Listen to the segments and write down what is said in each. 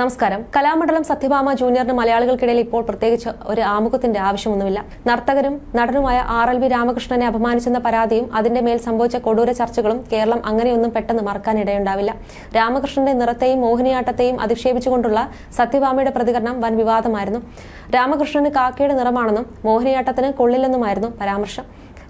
നമസ്കാരം. കലാമണ്ഡലം സത്യഭാമ ജൂനിയറിന് മലയാളികൾക്കിടയിൽ ഇപ്പോൾ പ്രത്യേകിച്ച് ഒരു ആമുഖത്തിന്റെ ആവശ്യമൊന്നുമില്ല. നർത്തകരും നടനുമായ ആർ എൽ വി രാമകൃഷ്ണനെ അപമാനിച്ചെന്ന പരാതിയും അതിന്റെ മേൽ സംഭവിച്ച കൊടൂര ചർച്ചകളും കേരളം അങ്ങനെയൊന്നും പെട്ടെന്ന് മറക്കാനിടയുണ്ടാവില്ല. രാമകൃഷ്ണന്റെ നിറത്തെയും മോഹിനിയാട്ടത്തെയും അധിക്ഷേപിച്ചുകൊണ്ടുള്ള സത്യഭാമയുടെ പ്രതികരണം വൻ വിവാദമായിരുന്നു. രാമകൃഷ്ണന് കാക്കയുടെ നിറമാണെന്നും മോഹിനിയാട്ടത്തിന് കൊള്ളില്ലെന്നുമായിരുന്നു പരാമർശം.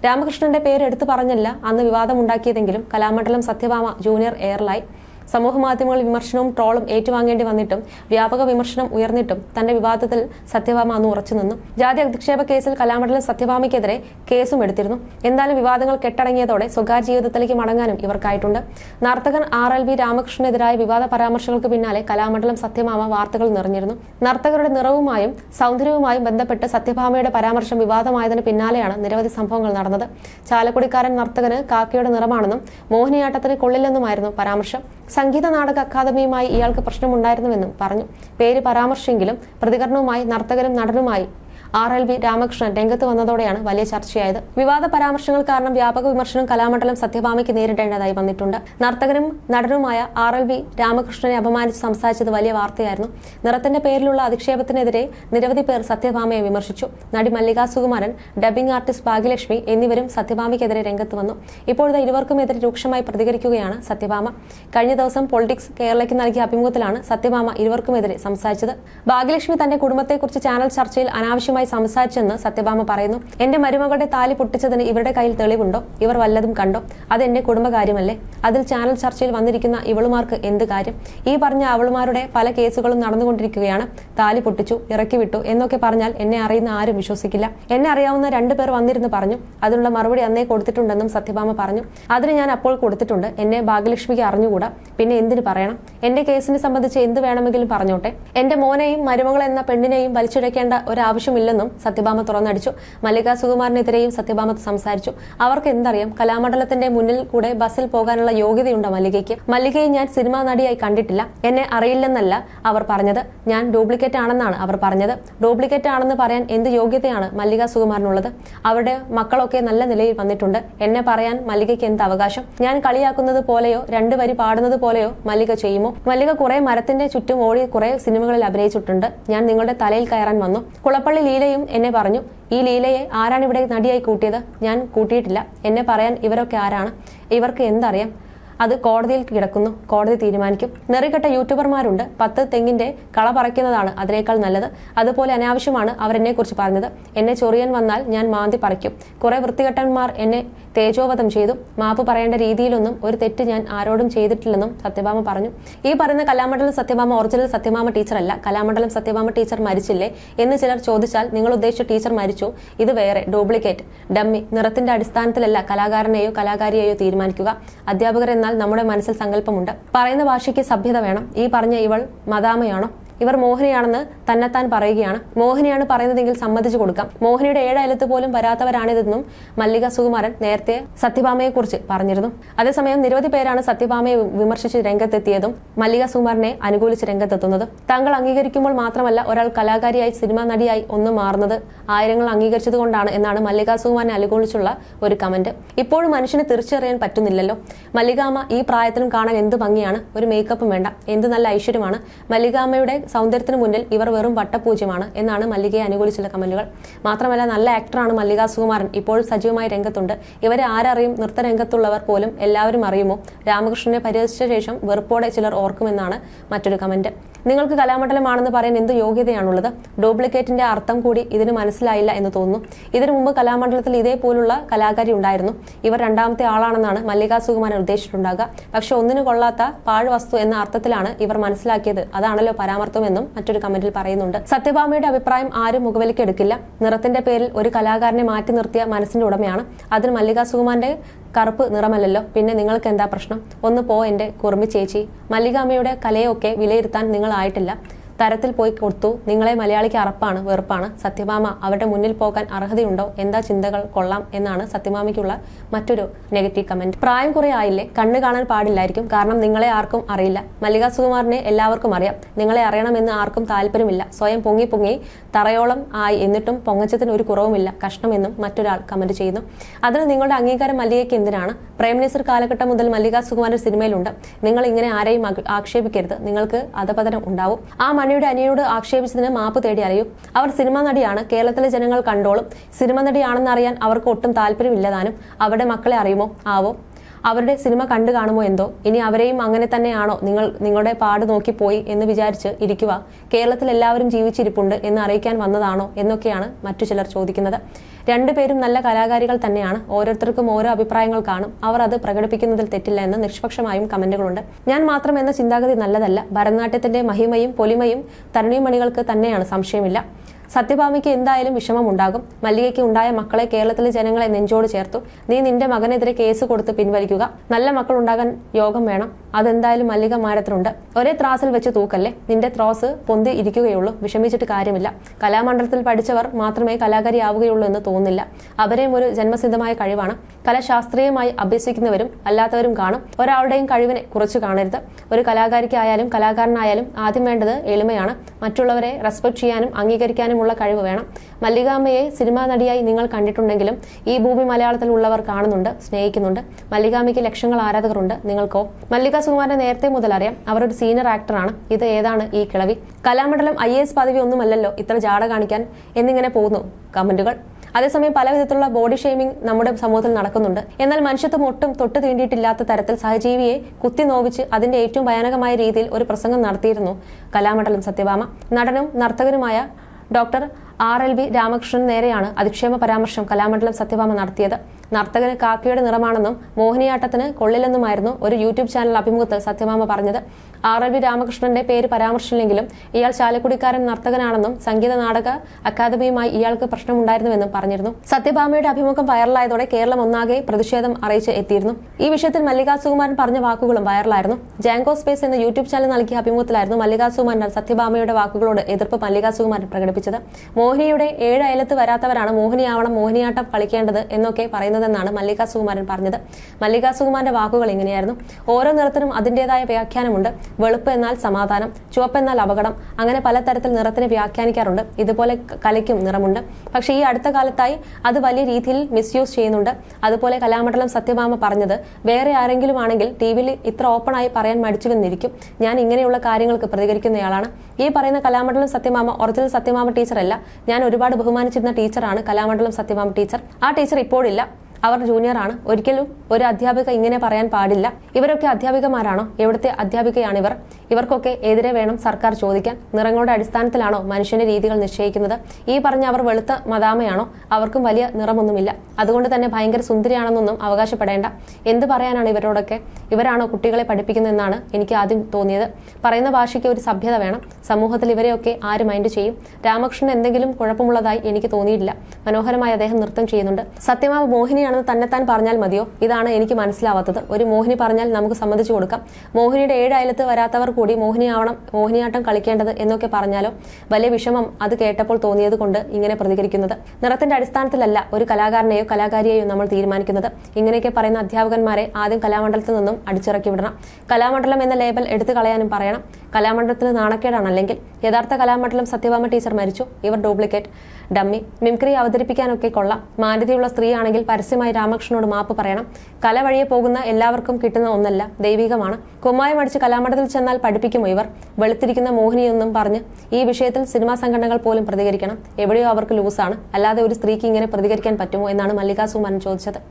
രാമകൃഷ്ണന്റെ പേര് എടുത്തു പറഞ്ഞല്ല അന്ന് വിവാദമുണ്ടാക്കിയതെങ്കിലും കലാമണ്ഡലം സത്യഭാമ ജൂനിയർ എയർലൈൻ സമൂഹ മാധ്യമങ്ങളിൽ വിമർശനവും ട്രോളും ഏറ്റുവാങ്ങേണ്ടി വന്നിട്ടും വ്യാപക വിമർശനം ഉയർന്നിട്ടും തന്റെ വിവാദത്തിൽ സത്യഭാമ അന്ന് ഉറച്ചുനിന്നു ജാതി അധിക്ഷേപ കേസിൽ കലാമണ്ഡലം സത്യഭാമയ്ക്കെതിരെ കേസും എടുത്തിരുന്നു. എന്തായാലും വിവാദങ്ങൾ കെട്ടടങ്ങിയതോടെ സ്വകാര്യ ജീവിതത്തിലേക്ക് മടങ്ങാനും ഇവർക്കായിട്ടുണ്ട്. നർത്തകൻ ആർ എൽ വി രാമകൃഷ്ണനെതിരായ വിവാദ പരാമർശങ്ങൾക്ക് പിന്നാലെ കലാമണ്ഡലം സത്യഭാമ വാർത്തകൾ നിറഞ്ഞിരുന്നു. നർത്തകരുടെ നിറവുമായും സൗന്ദര്യവുമായും ബന്ധപ്പെട്ട് സത്യഭാമയുടെ പരാമർശം വിവാദമായതിന് പിന്നാലെയാണ് നിരവധി സംഭവങ്ങൾ നടന്നത്. ചാലക്കുടിക്കാരൻ നർത്തകന് കാക്കയുടെ നിറമാണെന്നും മോഹിനിയാട്ടത്തിന് കൊള്ളില്ലെന്നുമായിരുന്നു പരാമർശം. സംഗീത നാടക അക്കാദമിയുമായി ഇയാൾക്ക് പ്രശ്നമുണ്ടായിരുന്നുവെന്നും പറഞ്ഞു. പേര് പരാമർശമെങ്കിലും പ്രതികരണവുമായി നർത്തകരും നടനുമായി ആർ എൽ വി രാമകൃഷ്ണൻ രംഗത്ത് വന്നതോടെയാണ് വലിയ ചർച്ചയായത്. വിവാദ പരാമർശങ്ങൾ കാരണം വ്യാപക വിമർശനം കലാമണ്ഡലം സത്യഭാമയ്ക്ക് നേരിടേണ്ടതായി വന്നിട്ടുണ്ട്. നർത്തകനും നടനുമായ ആർ എൽ വി രാമകൃഷ്ണനെ അപമാനിച്ച് സംസാരിച്ചത് വലിയ വാർത്തയായിരുന്നു. നിറത്തിന്റെ പേരിലുള്ള അധിക്ഷേപത്തിനെതിരെ നിരവധി പേർ സത്യഭാമയെ വിമർശിച്ചു. നടി മല്ലിക സുകുമാരൻ ഡബ്ബിംഗ് ആർട്ടിസ്റ്റ് ഭാഗ്യലക്ഷ്മി എന്നിവരും സത്യഭാമയ്ക്കെതിരെ രംഗത്ത് വന്നു. ഇപ്പോഴത്തെ ഇരുവർക്കുമെതിരെ രൂക്ഷമായി പ്രതികരിക്കുകയാണ് സത്യഭാമ. കഴിഞ്ഞ ദിവസം പൊളിറ്റിക്സ് കേരളയ്ക്ക് നൽകിയ അഭിമുഖത്തിലാണ് സത്യഭാമ ഇരുവർക്കുമെതിരെ സംസാരിച്ചത്. ഭാഗ്യലക്ഷ്മി തന്റെ കുടുംബത്തെക്കുറിച്ച് ചാനൽ ചർച്ചയിൽ അനാവശ്യമായി സംസാരിച്ചെന്ന് സത്യഭാമ പറയുന്നു. എന്റെ മരുമകളുടെ താലി പൊട്ടിച്ചതിന് ഇവരുടെ കയ്യിൽ തെളിവുണ്ടോ? ഇവർ വല്ലതും കണ്ടോ? അത് എന്റെ കുടുംബകാര്യമല്ലേ? അതിൽ ചാനൽ ചർച്ചയിൽ വന്നിരിക്കുന്ന ഇവളുമാർക്ക് എന്ത് കാര്യം? ഈ പറഞ്ഞ അവളുമാരുടെ പല കേസുകളും നടന്നുകൊണ്ടിരിക്കുകയാണ്. താലി പൊട്ടിച്ചു ഇറക്കി വിട്ടു എന്നൊക്കെ പറഞ്ഞാൽ എന്നെ അറിയുന്ന ആരും വിശ്വസിക്കില്ല. എന്നെ അറിയാവുന്ന രണ്ടു പേർ വന്നിരുന്ന് പറഞ്ഞു. അതിനുള്ള മറുപടി അന്നേ കൊടുത്തിട്ടുണ്ടെന്നും സത്യഭാമ പറഞ്ഞു. അതിന് ഞാൻ അപ്പോൾ കൊടുത്തിട്ടുണ്ട്. എന്നെ ഭാഗ്യലക്ഷ്മിക്ക് അറിഞ്ഞുകൂടാ? പിന്നെ എന്തിനു പറയണം? എന്റെ കേസിനെ സംബന്ധിച്ച് എന്ത് വേണമെങ്കിലും പറഞ്ഞോട്ടെ? എന്റെ മോനെയും മരുമകൾ എന്ന പെണ്ണിനെയും വലിച്ചിഴക്കേണ്ട ഒരാവശ്യമില്ലെന്നും സത്യഭാമ തുറന്നടിച്ചു. മല്ലിക സുകുമാരനെതിരെയും സത്യഭാമ സംസാരിച്ചു. അവർക്ക് എന്തറിയാം? കലാമണ്ഡലത്തിന്റെ മുന്നിൽ കൂടെ ബസ്സിൽ പോകാനുള്ള യോഗ്യതയുണ്ടോ മല്ലികയ്ക്ക്? മല്ലികയെ ഞാൻ സിനിമാ നടിയായി കണ്ടിട്ടില്ല. എന്നെ അറിയില്ലെന്നല്ല അവർ പറഞ്ഞത്. ഞാൻ ഡ്യൂപ്ലിക്കേറ്റ് ആണെന്നാണ് അവർ പറഞ്ഞത്. ഡ്യൂപ്ലിക്കേറ്റ് ആണെന്ന് പറയാൻ എന്ത് യോഗ്യതയാണ് മല്ലിക സുകുമാരനുള്ളത്? അവരുടെ മക്കളൊക്കെ നല്ല നിലയിൽ വന്നിട്ടുണ്ട്. എന്നെ പറയാൻ മല്ലികയ്ക്ക് എന്ത് അവകാശം? ഞാൻ കളിയാക്കുന്നത് പോലെയോ രണ്ടു വരി പാടുന്നത് പോലെയോ മല്ലിക ചെയ്യുമോ? മല്ലിക കുറെ മരത്തിന്റെ ചുറ്റും ഓടി കുറെ സിനിമകളിൽ അഭിനയിച്ചിട്ടുണ്ട്. ഞാൻ നിങ്ങളുടെ തലയിൽ കയറാൻ വന്നു. കുളപ്പള്ളി ലീലയും എന്നെ പറഞ്ഞു ഈ ലീലയെ ആരാണ് ഇവിടെ നടിയായി കൂട്ടിയത്? ഞാൻ കൂട്ടിയിട്ടില്ല. എന്നെ പറയാൻ ഇവരൊക്കെ ആരാണ്? ഇവർക്ക് എന്തറിയാം? അത് കോടതിയിൽ കിടക്കുന്നു കോടതി തീരുമാനിക്കും. നെറികെട്ട യൂട്യൂബർമാരുണ്ട്. പത്ത് തെങ്ങിന്റെ കള പറിക്കുന്നതാണ് അതിനേക്കാൾ നല്ലത്. അതുപോലെ അനാവശ്യമാണ് അവരെന്നെ കുറിച്ച് പറഞ്ഞത്. എന്നെ ചൊറിയാൻ വന്നാൽ ഞാൻ മാന്തി പറിക്കും. കുറെ വൃത്തികെട്ടന്മാർ എന്നെ തേജോവധം ചെയ്തു. മാപ്പ് പറയേണ്ട രീതിയിലൊന്നും ഒരു തെറ്റ് ഞാൻ ആരോടും ചെയ്തിട്ടില്ലെന്നും സത്യഭാമ പറഞ്ഞു. ഈ പറയുന്ന കലാമണ്ഡലം സത്യഭാമ ഒറിജിനൽ സത്യഭാമ ടീച്ചറല്ല കലാമണ്ഡലം സത്യഭാമ ടീച്ചർ മരിച്ചില്ലേ എന്ന് ചിലർ ചോദിച്ചാൽ നിങ്ങൾ ഉദ്ദേശിച്ച ടീച്ചർ മരിച്ചു? ഇത് വേറെ. Duplicate dummy. നിറത്തിന്റെ അടിസ്ഥാനത്തിലല്ല കലാകാരനെയോ കലാകാരിയെയോ തീരുമാനിക്കുക. അധ്യാപകർ നമ്മുടെ മനസ്സിൽ സങ്കല്പമുണ്ട്. പറയുന്ന ഭാഷയ്ക്ക് സഭ്യത വേണം. ഈ പറഞ്ഞ ഇവൾ മദാമയാണോ? ഇവർ മോഹിനിയാണെന്ന് തന്നെത്താൻ പറയുകയാണ്. മോഹിനിയാണ് പറയുന്നതെങ്കിൽ സമ്മതിച്ചു കൊടുക്കാം. മോഹിനിയുടെ ഏഴയലത്ത് പോലും വരാത്തവരാണിതെന്നും മല്ലിക സുകുമാരൻ നേരത്തെ സത്യഭാമയെക്കുറിച്ച് പറഞ്ഞിരുന്നു. അതേസമയം നിരവധി പേരാണ് സത്യഭാമയെ വിമർശിച്ച് രംഗത്തെത്തിയതും മല്ലിക സുകുമാരനെ അനുകൂലിച്ച് രംഗത്തെത്തുന്നത്. താങ്കൾ അംഗീകരിക്കുമ്പോൾ മാത്രമല്ല ഒരാൾ കലാകാരിയായി സിനിമാ നടിയായി ഒന്നും മാറുന്നത് ആയിരങ്ങൾ അംഗീകരിച്ചതുകൊണ്ടാണ് എന്നാണ് മല്ലിക സുകുമാരനെ അനുകൂലിച്ചുള്ള ഒരു കമന്റ്. ഇപ്പോഴും മനുഷ്യനെ തിരിച്ചറിയാൻ പറ്റുന്നില്ലല്ലോ. മല്ലികാമ്മ ഈ പ്രായത്തിലും കാണാൻ എന്ത് ഭംഗിയാണ്? ഒരു മേക്കപ്പും വേണ്ട. എന്ത് നല്ല ഐശ്വര്യമാണ്? മല്ലികാമ്മയുടെ സൗന്ദര്യത്തിന് മുന്നിൽ ഇവർ വെറും വട്ടപൂജ്യമാണ് എന്നാണ് മല്ലികയെ അനുകൂലിച്ചുള്ള കമന്റുകൾ. മാത്രമല്ല നല്ല ആക്ടറാണ് മല്ലിക സുകുമാരൻ. ഇപ്പോഴും സജീവമായി രംഗത്തുണ്ട്. ഇവരെ ആരറിയും നൃത്തരംഗത്തുള്ളവർ പോലും എല്ലാവരും അറിയുമോ? രാമകൃഷ്ണനെ പരിഹസിച്ച ശേഷം വെറുപ്പോടെ ചിലർ ഓർക്കുമെന്നാണ് മറ്റൊരു കമന്റ്. നിങ്ങൾക്ക് കലാമണ്ഡലമാണെന്ന് പറയാൻ എന്ത് യോഗ്യതയാണുള്ളത്? ഡ്യൂപ്ലിക്കേറ്റിന്റെ അർത്ഥം കൂടി ഇതിന് മനസ്സിലായില്ല എന്ന് തോന്നുന്നു. ഇതിനു മുമ്പ് കലാമണ്ഡലത്തിൽ ഇതേപോലുള്ള കലാകാരി ഉണ്ടായിരുന്നു. ഇവർ രണ്ടാമത്തെ ആളാണെന്നാണ് മല്ലിക സുകുമാരൻ ഉദ്ദേശിച്ചിട്ടുണ്ടാകുക പക്ഷെ ഒന്നിനു കൊള്ളാത്ത പാഴ് വസ്തു എന്ന അർത്ഥത്തിലാണ് ഇവർ മനസ്സിലാക്കിയത്. അതാണല്ലോ പരാമർത്തമെന്നും മറ്റൊരു കമന്റിൽ പറയുന്നുണ്ട്. സത്യഭാമയുടെ അഭിപ്രായം ആരും മുഖവിലക്കെടുക്കില്ല നിറത്തിന്റെ പേരിൽ ഒരു കലാകാരനെ മാറ്റി നിർത്തിയ മനസ്സിന്റെ ഉടമയാണ്. അതിന് മല്ലിക സുകുമാരന്റെ കറുപ്പ് നിറമല്ലല്ലോ. പിന്നെ നിങ്ങൾക്ക് എന്താ പ്രശ്നം? ഒന്ന് പോ എന്റെ കുറുമി ചേച്ചി. മല്ലികാമ്മയുടെ കലയൊക്കെ വിലയിരുത്താൻ നിങ്ങൾ ആയിട്ടില്ല. തരത്തിൽ പോയി കൊടുത്തു. നിങ്ങളെ മലയാളിക്ക് അറപ്പാണ് വെറുപ്പാണ്. സത്യഭാമ അവരുടെ മുന്നിൽ പോകാൻ അർഹതയുണ്ടോ? എന്താ ചിന്തകൾ? കൊള്ളാം എന്നാണ് സത്യഭാമയ്ക്കുള്ള മറ്റൊരു നെഗറ്റീവ് കമന്റ്. പ്രായം കുറെ ആയില്ലേ? കണ്ണ് കാണാൻ പാടില്ലായിരിക്കും. കാരണം നിങ്ങളെ ആർക്കും അറിയില്ല. മല്ലിക സുകുമാറിനെ എല്ലാവർക്കും അറിയാം. നിങ്ങളെ അറിയണമെന്ന് ആർക്കും താല്പര്യമില്ല. സ്വയം പൊങ്ങി പൊങ്ങി തറയോളം ആയി എന്നിട്ടും പൊങ്ങച്ചത്തിന് ഒരു കുറവുമില്ല. കഷ്ണമെന്നും മറ്റൊരാൾ കമന്റ് ചെയ്യുന്നു. അതിന് നിങ്ങളുടെ അംഗീകാരം മല്ലികയ്ക്ക് എന്തിനാണ്? പ്രൈം മിനിസ്റ്റർ കാലഘട്ടം മുതൽ മല്ലിക സുകുമാരൻ സിനിമയിലുണ്ട്. നിങ്ങൾ ഇങ്ങനെ ആരെയും ആക്ഷേപിക്കരുത്. നിങ്ങൾക്ക് അധപതനം ഉണ്ടാവും. ആ മണിയുടെ അനിയനോട് ആക്ഷേപിച്ചതിന് മാപ്പ് തേടി അറിയൂ അവർ സിനിമാ നടിയാണ്. കേരളത്തിലെ ജനങ്ങൾ കണ്ടോളും. സിനിമാ നടിയാണെന്ന് അറിയാൻ അവർക്ക് ഒട്ടും താല്പര്യമില്ലതാനും അവരുടെ മക്കളെ അറിയുമോ? ആവോ? അവരുടെ സിനിമ കണ്ടു കാണുമോ എന്തോ? ഇനി അവരെയും അങ്ങനെ തന്നെയാണോ നിങ്ങൾ നിങ്ങളുടെ പാട് നോക്കി പോയി എന്ന് വിചാരിച്ച് ഇരിക്കുക. കേരളത്തിൽ എല്ലാവരും ജീവിച്ചിരിപ്പുണ്ട് എന്ന് അറിയിക്കാൻ വന്നതാണോ എന്നൊക്കെയാണ് മറ്റു ചിലർ ചോദിക്കുന്നത്. രണ്ടുപേരും നല്ല കലാകാരികൾ തന്നെയാണ്. ഓരോരുത്തർക്കും ഓരോ അഭിപ്രായങ്ങൾ കാണും. അവർ അത് പ്രകടിപ്പിക്കുന്നതിൽ തെറ്റില്ല എന്ന് നിഷ്പക്ഷമായും കമന്റുകളുണ്ട്. ഞാൻ മാത്രം എന്ന ചിന്താഗതി നല്ലതല്ല. ഭരതനാട്യത്തിന്റെ മഹിമയും പൊലിമയും തരണിമണികൾക്ക് തന്നെയാണ് സംശയമില്ല. സത്യഭാമിക്ക് എന്തായാലും വിഷമമുണ്ടാകും. മല്ലികയ്ക്ക് ഉണ്ടായ മക്കളെ കേരളത്തിലെ ജനങ്ങളെ നെഞ്ചോട് ചേർത്തു. നീ നിന്റെ മകനെതിരെ കേസ് കൊടുത്ത് പിൻവലിക്കുക. നല്ല മക്കൾ ഉണ്ടാകാൻ യോഗം വേണം. അതെന്തായാലും മല്ലിക മാരത്തിനുണ്ട് ഒരേ ത്രാസിൽ വെച്ച് തൂക്കല്ലേ? നിന്റെ ത്രോസ് പൊന്തി ഇരിക്കുകയുള്ളൂ. വിഷമിച്ചിട്ട് കാര്യമില്ല. കലാമണ്ഡലത്തിൽ പഠിച്ചവർ മാത്രമേ കലാകാരിയാവുകയുള്ളൂ എന്ന് തോന്നില്ല അവരെയും ഒരു ജന്മസിദ്ധമായ കഴിവാണ്. കലാശാസ്ത്രീയമായി അഭ്യസിക്കുന്നവരും അല്ലാത്തവരും കാണും. ഒരാളുടെയും കഴിവിനെ കുറച്ച് കാണരുത്. ഒരു കലാകാരിക്കായാലും കലാകാരനായാലും ആദ്യം വേണ്ടത് എളിമയാണ്. മറ്റുള്ളവരെ റെസ്പെക്ട് ചെയ്യാനും അംഗീകരിക്കാനുമുള്ള കഴിവ് വേണം. മല്ലികാമ്മയെ സിനിമാ നടിയായി നിങ്ങൾ കണ്ടിട്ടുണ്ടെങ്കിലും ഈ ഭൂമി മലയാളത്തിൽ ഉള്ളവർ കാണുന്നുണ്ട് സ്നേഹിക്കുന്നുണ്ട്. മല്ലികാമ്മയ്ക്ക് ലക്ഷങ്ങൾ ആരാധകരുണ്ട് നിങ്ങൾക്കോ? മല്ലിക സുകുമാരനെ നേരത്തെ മുതൽ അറിയാം അവർ ഒരു സീനിയർ ആക്ടറാണ് ഇത് ഏതാണ് ഈ കിളവി? കലാമണ്ഡലം ഐ എസ് പദവി ഒന്നുമല്ലല്ലോ ഇത്ര ജാട കാണിക്കാൻ എന്നിങ്ങനെ പോകുന്നു കമന്റുകൾ. അതേസമയം പല വിധത്തിലുള്ള ബോഡി ഷെയ്മിംഗ് നമ്മുടെ സമൂഹത്തിൽ നടക്കുന്നുണ്ട്. എന്നാൽ മനുഷ്യത്വം ഒട്ടും തൊട്ട് തീണ്ടിയിട്ടില്ലാത്ത തരത്തിൽ സഹജീവിയെ കുത്തി നോവിച്ച് അതിന്റെ ഏറ്റവും ഭയാനകമായ രീതിയിൽ ഒരു പ്രസംഗം നടത്തിയിരുന്നു കലാമണ്ഡലം സത്യഭാമ. നടനും നർത്തകനുമായ doctor R L V Ramakrishnan നേരെയാണ് അധിക്ഷേപ പരാമർശം കലാമണ്ഡലം സത്യഭാമ നടത്തിയത്. നർത്തകന് കാക്കയുടെ നിറമാണെന്നും മോഹിനിയാട്ടത്തിന് കൊള്ളില്ലെന്നുമായിരുന്നു ഒരു യൂട്യൂബ് ചാനൽ അഭിമുഖത്തിൽ സത്യമാമ പറഞ്ഞത്. ആർ എൽ വി രാമകൃഷ്ണന്റെ പേര് പരാമർശമില്ലെങ്കിലും ഇയാൾ ചാലക്കുടിക്കാരൻ നർത്തകനാണെന്നും സംഗീത നാടക അക്കാദമിയുമായി ഇയാൾക്ക് പ്രശ്നമുണ്ടായിരുന്നുവെന്നും പറഞ്ഞിരുന്നു. സത്യഭാമയുടെ അഭിമുഖം വൈറലായതോടെ കേരളം ഒന്നാകെ പ്രതിഷേധം അറിയിച്ച് എത്തിയിരുന്നു. ഈ വിഷയത്തിൽ മല്ലികാ സുകുമാരൻ പറഞ്ഞ വാക്കുകളും വൈറലായിരുന്നു. ജാങ്കോ സ്പേസ് എന്ന യൂട്യൂബ് ചാനൽ നൽകിയ അഭിമുഖത്തിലായിരുന്നു മല്ലികാ സുകുമാരൻ സത്യഭാമയുടെ വാക്കുകളോട് എതിർപ്പ് മല്ലികാ സുകുമാരൻ പ്രകടിപ്പിച്ചത്. മോഹിനിയുടെ ഏഴ് അയലത്ത് വരാത്തവരാണ് മോഹിനിയാവണം മോഹിനിയാട്ടം കളിക്കേണ്ടത് എന്നൊക്കെ പറയുന്നതെന്നാണ് മല്ലികാ സുകുമാരൻ പറഞ്ഞത്. മല്ലികാ സുകുമാരന്റെ വാക്കുകൾ ഇങ്ങനെയായിരുന്നു. ഓരോ നിറത്തിനും അതിന്റേതായ വ്യാഖ്യാനമുണ്ട്. വെളുപ്പ് എന്നാൽ സമാധാനം ചുവപ്പ് എന്നാൽ അപകടം അങ്ങനെ പലതരത്തിൽ നിറത്തിനെ വ്യാഖ്യാനിക്കാറുണ്ട്. ഇതുപോലെ കലയ്ക്കും നിറമുണ്ട്. പക്ഷേ ഈ അടുത്ത കാലത്തായി അത് വലിയ രീതിയിൽ മിസ്യൂസ് ചെയ്യുന്നുണ്ട്. അതുപോലെ കലാമണ്ഡലം സത്യഭാമ പറഞ്ഞത് വേറെ ആരെങ്കിലും ആണെങ്കിൽ ടി വിയിൽ ഇത്ര ഓപ്പണായി പറയാൻ മടിച്ചുവെന്നിരിക്കും. ഞാൻ ഇങ്ങനെയുള്ള കാര്യങ്ങൾക്ക് പ്രതികരിക്കുന്നയാളാണ്. ഈ പറയുന്ന കലാമണ്ഡലം സത്യമാമ ഒറിജിനൽ സത്യമാമ ടീച്ചറല്ല ഞാൻ ഒരുപാട് ബഹുമാനിച്ചിരുന്ന ടീച്ചറാണ് കലാമണ്ഡലം സത്യമാമ ടീച്ചർ ആ ടീച്ചർ ഇപ്പോഴില്ല. അവർ ജൂനിയറാണ് ഒരിക്കലും ഒരു അധ്യാപിക ഇങ്ങനെ പറയാൻ പാടില്ല. ഇവരൊക്കെ അധ്യാപികമാരാണോ? എവിടുത്തെ അധ്യാപികയാണ് ഇവർ? ഇവർക്കൊക്കെ എതിരെ വേണം സർക്കാർ ചോദിക്കാൻ. നിറങ്ങളുടെ അടിസ്ഥാനത്തിലാണോ മനുഷ്യന്റെ രീതികൾ നിശ്ചയിക്കുന്നത്? ഈ പറഞ്ഞ അവർ വെളുത്ത മതാമയാണോ അവർക്കും വലിയ നിറമൊന്നുമില്ല. അതുകൊണ്ട് തന്നെ ഭയങ്കര സുന്ദരിയാണെന്നൊന്നും അവകാശപ്പെടേണ്ട. എന്ത് പറയാനാണ് ഇവരോടൊക്കെ? ഇവരാണോ കുട്ടികളെ പഠിപ്പിക്കുന്നതെന്നാണ് എനിക്ക് ആദ്യം തോന്നിയത്. പറയുന്ന ഭാഷയ്ക്ക് ഒരു സഭ്യത വേണം. സമൂഹത്തിൽ ഇവരെയൊക്കെ ആര് മൈൻഡ് ചെയ്യും? രാമകൃഷ്ണൻ എന്തെങ്കിലും കുഴപ്പമുള്ളതായി എനിക്ക് തോന്നിയിട്ടില്ല. മനോഹരമായി അദ്ദേഹം നൃത്തം ചെയ്യുന്നുണ്ട്. സത്യമാവ് മോഹിനിയാണെന്ന് തന്നെത്താൻ പറഞ്ഞാൽ മതിയോ? ഇതാണ് എനിക്ക് മനസ്സിലാവാത്തത്. ഒരു മോഹിനി പറഞ്ഞാൽ നമുക്ക് സമ്മതിച്ചു കൊടുക്കാം. മോഹിനിയുടെ ഏഴ് അയലത്ത് വരാത്തവർ കൂടി മോഹിനിയാവണം മോഹിനിയാട്ടം കളിക്കേണ്ടത് എന്നൊക്കെ പറഞ്ഞാലോ? വലിയ വിഷമം അത് കേട്ടപ്പോൾ തോന്നിയത് കൊണ്ട് ഇങ്ങനെ പ്രതികരിക്കുന്നത്. നിറത്തിന്റെ അടിസ്ഥാനത്തിലല്ല ഒരു കലാകാരനെയോ കലാകാരിയെയോ നമ്മൾ തീരുമാനിക്കുന്നത്. ഇങ്ങനെയൊക്കെ പറയുന്ന അധ്യാപകന്മാരെ ആദ്യം കലാമണ്ഡലത്തിൽ നിന്നും അടിച്ചിറക്കി വിടണം. കലാമണ്ഡലം എന്ന ലേബൽ എടുത്തു കളയാനും പറയണം. കലാമണ്ഡലത്തിന് നാണക്കേടാണ് അല്ലെങ്കിൽ. യഥാർത്ഥ കലാമണ്ഡലം സത്യഭാമ ടീച്ചർ മരിച്ചു. ഇവർ ഡ്യൂപ്ലിക്കേറ്റ്. ഡമ്മി മിംക്രി അവതരിപ്പിക്കാനൊക്കെ കൊള്ളാം. മാന്യതയുള്ള സ്ത്രീയാണെങ്കിൽ പരസ്യമായി രാമകൃഷ്ണനോട് മാപ്പ് പറയണം. കല വഴിയെ പോകുന്ന എല്ലാവർക്കും കിട്ടുന്ന ഒന്നല്ല ദൈവികമാണ്. കുമ്മായം അടിച്ച് കലാമണ്ഡലത്തിൽ ചെന്നാൽ പഠിപ്പിക്കുമോ ഇവർ? വെളുത്തിരിക്കുന്ന മോഹിനിയെന്നും പറഞ്ഞ് ഈ വിഷയത്തിൽ സിനിമാ സംഘടനകൾ പോലും പ്രതികരിക്കണം. എവിടെയോ അവർക്ക് ലൂസാണ് അല്ലാതെ ഒരു സ്ത്രീക്ക് ഇങ്ങനെ പ്രതികരിക്കാൻ പറ്റുമോ എന്നാണ് മല്ലികാ സുമാരൻ ചോദിച്ചത്.